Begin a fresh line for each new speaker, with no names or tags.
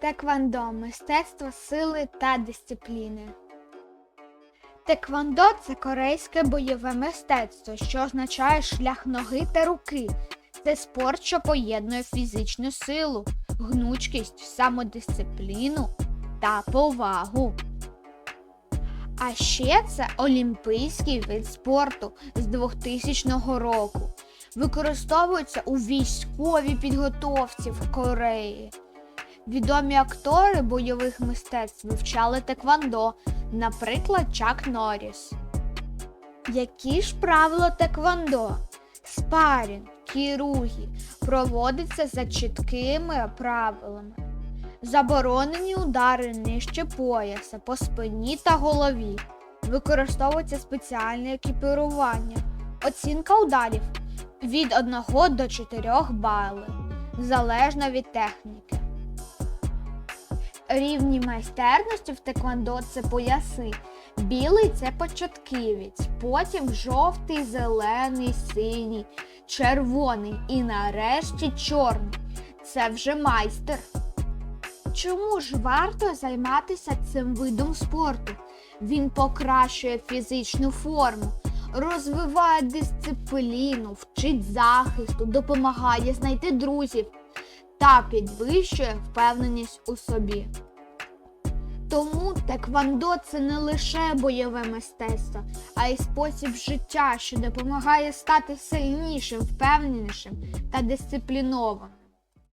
Теквандо мистецтво сили та дисципліни. Теквандо це корейське бойове мистецтво, що означає шлях ноги та руки. Це спорт, що поєднує фізичну силу, гнучкість, самодисципліну та повагу. А ще це олімпійський вид спорту з 2000 року. Використовується у військовій підготовці в Кореї. Відомі актори бойових мистецтв вивчали теквандо, наприклад, Чак Норріс. Які ж правила теквандо? Спарінг, кіругі проводиться за чіткими правилами. Заборонені удари нижче пояса, по спині та голові. Використовується спеціальне екіпірування. Оцінка ударів від 1 до 4 балів, залежно від техніки. Рівні майстерності в теквандо це пояси. Білий це початківець, потім жовтий, зелений, синій, червоний і нарешті чорний. Це вже майстер. Чому ж варто займатися цим видом спорту? Він покращує фізичну форму, розвиває дисципліну, вчить захисту, допомагає знайти друзів та підвищує впевненість у собі. Тому теквандо це не лише бойове мистецтво, а й спосіб життя, що допомагає стати сильнішим, впевненішим та дисциплінованим.